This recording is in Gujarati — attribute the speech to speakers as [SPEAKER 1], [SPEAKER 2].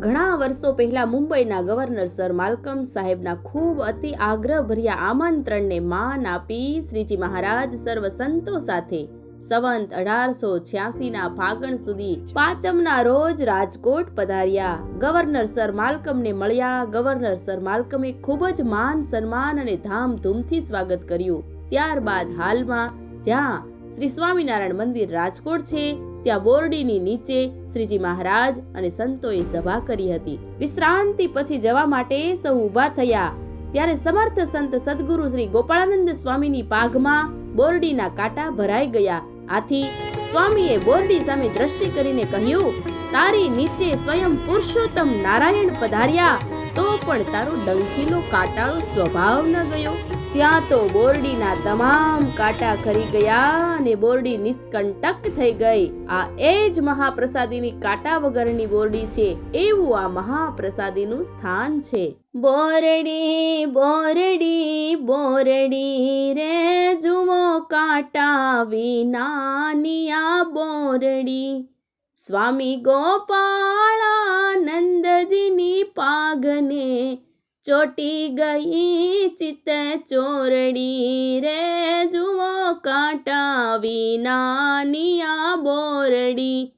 [SPEAKER 1] ઘણા વર્ષો પહેલા મુંબઈના ગવર્નર સર માલકમ સાહેબના ખૂબ અતિ આગ્રહભર્યા આમંત્રણને માન આપી શ્રીજી મહારાજ સર્વ સંતો સાથે સંવંત અઢારસો છ્યાસીના ફાગણ સુધી પાંચમના રોજ રાજકોટ પધાર્યા. ગવર્નર સર માલકમને મળ્યા. ગવર્નર સર માલકમે ખૂબ જ માન, સન્માન અને ધામધૂમથી સ્વાગત કર્યું. ત્યારબાદ હાલમાં જ્યાં શ્રી સ્વામિનારાયણ મંદિર રાજકોટ છે ત્યાં બોરડીની નીચે શ્રીજી મહારાજ અને સંતોએ સભા કરી હતી. વિશ્રાંતિ પછી જવા માટે સૌ ઊભા થયા. ત્યારે સમર્થ સંત સદગુરુ શ્રી ગોપાળાનંદ સ્વામીની પાઘમાં બોરડીના કાંટા ભરાઈ ગયા. આથી સ્વામીએ બોરડી સામે દ્રષ્ટિ કરીને કહ્યું, તારી નીચે સ્વયં પુરુષોત્તમ નારાયણ પધાર્યા. પણ તારો ડંખીનો કાટાળો સ્વભાવ ન ગયો. ત્યાં તો બોરડીના તમામ કાંટા ખરી ગયા અને બોરડી નિષ્કંટક થઈ ગઈ. આ એ જ મહાપ્રસાદીની કાંટા વગરની બોરડી છે. એવું આ મહાપ્રસાદીનું સ્થાન છે. બોરડી બોરડી બોરડી રે જુઓ કાંટા વિનાની આ બોરડી. સ્વામી ગોપાળાનંદજીની પાગને ચોટી ગઈ ચિત્ત ચોરડી રે જુઓ કાંટા વિનાની આ બોરડી.